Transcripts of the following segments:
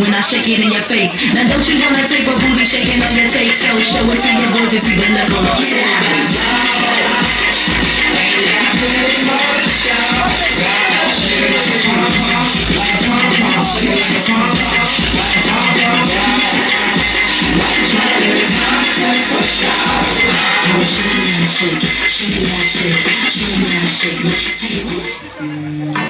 when I shake it in your face. Now don't you wanna take a booty shaking on it take so show it to your boys if you been up on the She wants it, she wants it, she.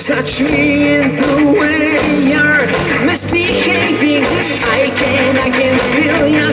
touch me in the way you're misbehaving. I can, I can feel you.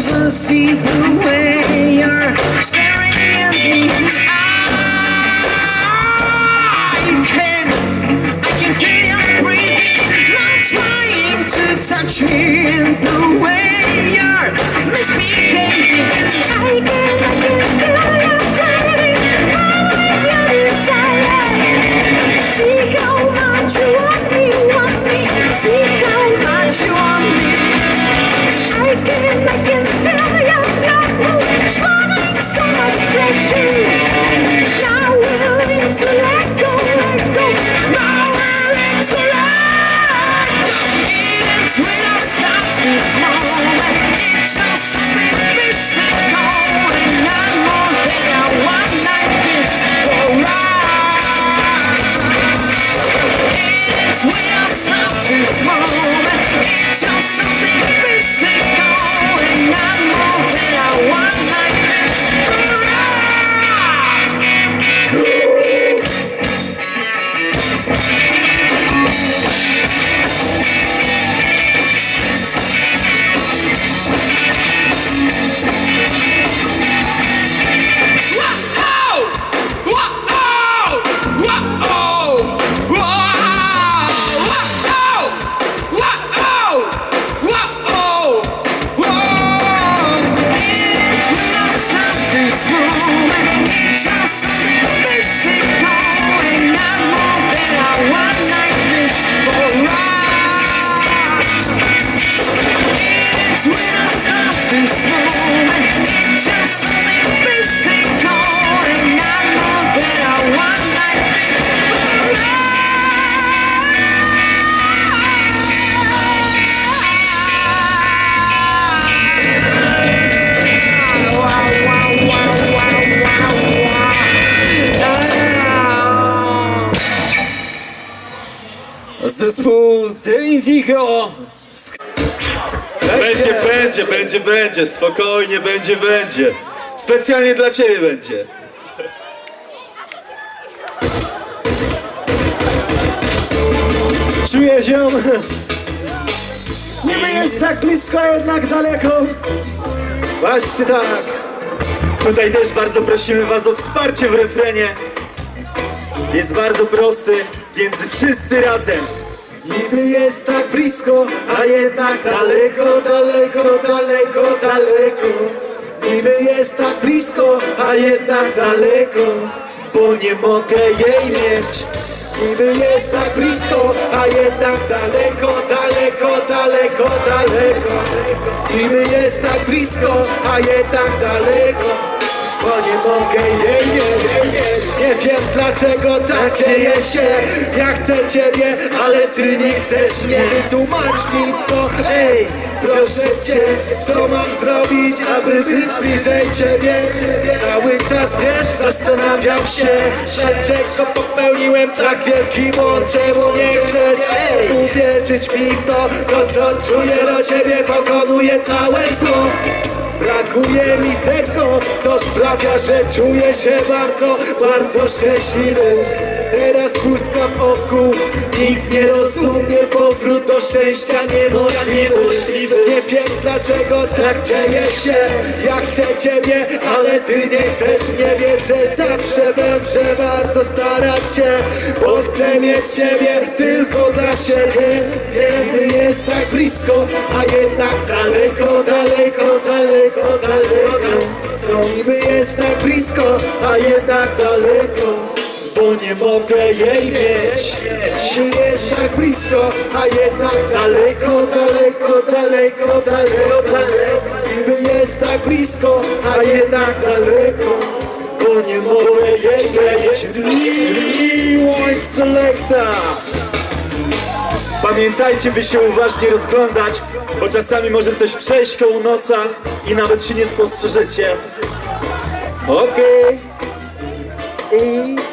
supposed to see the way you're staring at me. I can, I can feel your breathing, not trying to touch me in the way you're misbehaving. I can. this moment. zespół The Indigo. Będzie, będzie, będzie, będzie, spokojnie, będzie, będzie. Specjalnie dla ciebie będzie. Czuję ziom. Niby jest tak blisko, a jednak daleko. Właśnie tak. Tutaj też bardzo prosimy was o wsparcie w refrenie. Jest bardzo prosty, więc wszyscy razem. Niby jest tak blisko, a jednak daleko, daleko, daleko, daleko. Niby jest tak blisko, a jednak daleko Bo nie mogę jej mieć. Niby jest tak blisko, a jednak daleko, daleko, daleko, daleko. Niby jest tak blisko, a jednak daleko nie mogę jej mieć, nie wiem dlaczego tak dzieje się. Ja chcę ciebie, ale ty nie chcesz mnie. Wytłumacz mi to, ej, proszę cię Co mam zrobić, aby być bliżej ciebie? Cały czas wiesz, zastanawiam się. Dlaczego popełniłem tak wielki błąd? Czemu nie chcesz, ej, uwierzyć mi w to. To co czuję do ciebie pokonuje całe zło Brakuje mi tego, co sprawia, że czuję się bardzo, bardzo szczęśliwy Teraz pustka w oku, nikt nie rozumie Powrót do szczęścia niemożliwy. Nie wiem dlaczego tak dzieje się. Ja chcę ciebie, ale ty nie chcesz mnie. Wiesz, że zawsze będę bardzo starać się Bo chcę mieć ciebie tylko dla siebie. Niby jest tak blisko, a jednak daleko, daleko, daleko, daleko. Niby jest tak blisko, a jednak daleko bo nie mogę jej mieć Niby jest tak blisko, a jednak daleko, daleko, daleko, daleko, daleko Niby jest tak blisko, a jednak daleko Bo nie mogę jej mieć Rewind Selecta Pamiętajcie, by się uważnie rozglądać, bo czasami może coś przejść koło nosa i nawet się nie spostrzeżecie. Okej. I...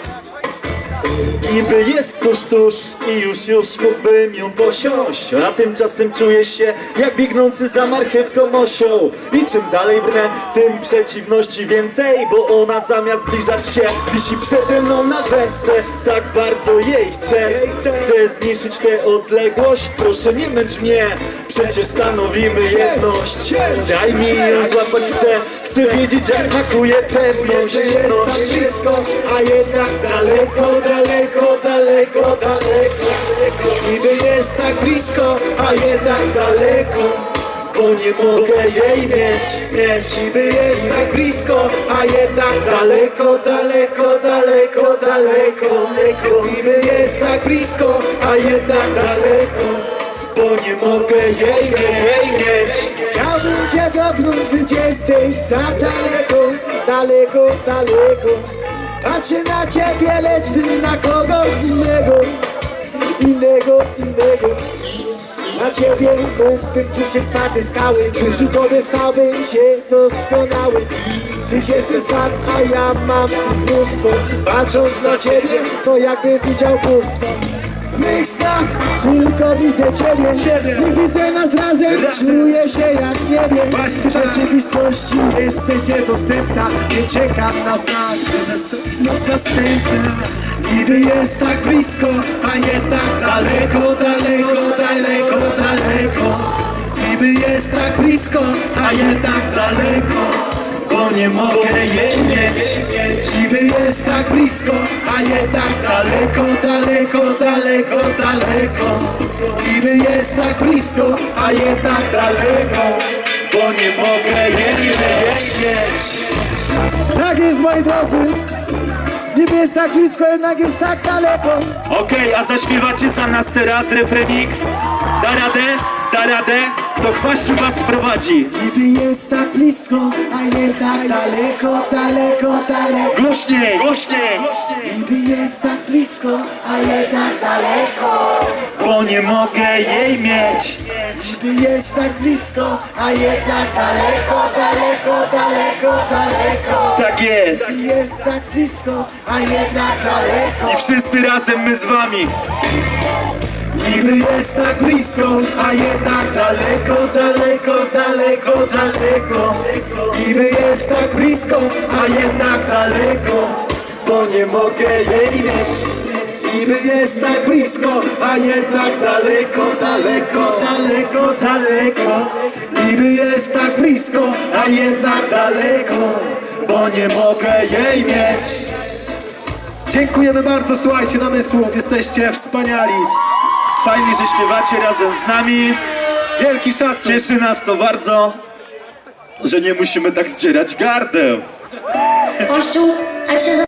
Niby jest tuż, tuż i już, już mógłbym ją posiąść. A tymczasem czuję się jak biegnący za marchewką osią I czym dalej brnę, tym przeciwności więcej Bo ona zamiast zbliżać się, wisi przede mną na wędce. Tak bardzo jej chcę, chcę zmniejszyć tę odległość. Proszę nie męcz mnie, przecież stanowimy jedność. Daj mi ją złapać. Chcę, chcę wiedzieć jak smakuje pewność. Jest tak blisko, a jednak daleko, daleko, daleko, daleko Niby jest tak blisko, a jednak daleko. Bo nie mogę jej mieć, mieć. Niby jest tak blisko, a jednak daleko, daleko, daleko, daleko. Niby jest tak blisko, a jednak daleko. Bo nie mogę jej mieć, Chciałbym cię dotknąć, gdy jesteś? Za daleko, daleko, daleko Patrzę na ciebie, lecz ty na kogoś innego, innego, innego. Na ciebie mógłbym duszy twarde skały Przy tobie stałbym się doskonały Tyś jest bez wad, a ja mam mnóstwo. Patrząc na ciebie, to jakby widział bóstwo mych snach. Tylko widzę Ciebie. Nie widzę nas razem, czuję się jak w niebie. W rzeczywistości jesteś niedostępna. Nie czekam na znak. Nas następna Niby jest tak blisko, a jednak daleko, daleko, daleko, daleko. Niby jest tak blisko, a jednak daleko bo nie mogę jej mieć Niby jest tak blisko, a jednak daleko, daleko, daleko, daleko Niby jest tak blisko, a jednak daleko Bo nie mogę jej mieć Tak jest moi drodzy Niby jest tak blisko, jednak jest tak daleko Okej, a zaśpiewacie za nas teraz refrenik? Da radę? Da radę? To chwaściu was prowadzi. Niby jest tak blisko, a jednak daleko, daleko, daleko Głośniej, głośniej! Niby jest tak blisko, a jednak daleko Bo nie mogę jej mieć. Niby jest tak blisko, a jednak daleko, daleko, daleko, daleko Tak jest. Niby jest tak blisko, a jednak daleko I wszyscy razem my z wami. Niby jest tak blisko, a jednak daleko, daleko, daleko, daleko. Niby jest tak blisko, a jednak daleko Bo nie mogę jej mieć. Niby jest tak blisko, a jednak daleko, daleko, daleko, daleko. Niby jest tak blisko, a jednak daleko Bo nie mogę jej mieć. Dziękujemy bardzo, słuchajcie, namysłów, jesteście wspaniali Fajnie, że śpiewacie razem z nami. Wielki szacun Cieszy nas to bardzo, że nie musimy tak zdzierać gardeł. Kościół tak się